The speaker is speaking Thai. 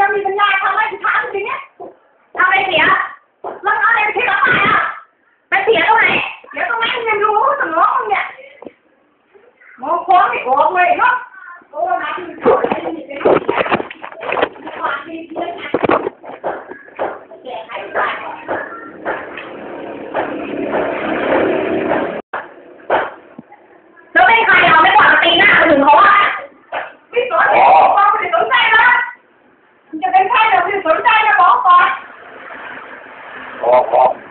ทำเสียมีปัญญาทำอะไรถามจริงเนี่ยทำอะไรเสียแล้วเอาอะไรไปทิ้งกับใครอะไปเสียตรงไหนเดี๋ยวตรงไหนมึงรู้สมองมึงเนี่ยมองโค้งไม่ออกเลยเนาะโอ้มาถึงถอดได้ยินเป็นลูกความดีเพื่อะ ó, ó.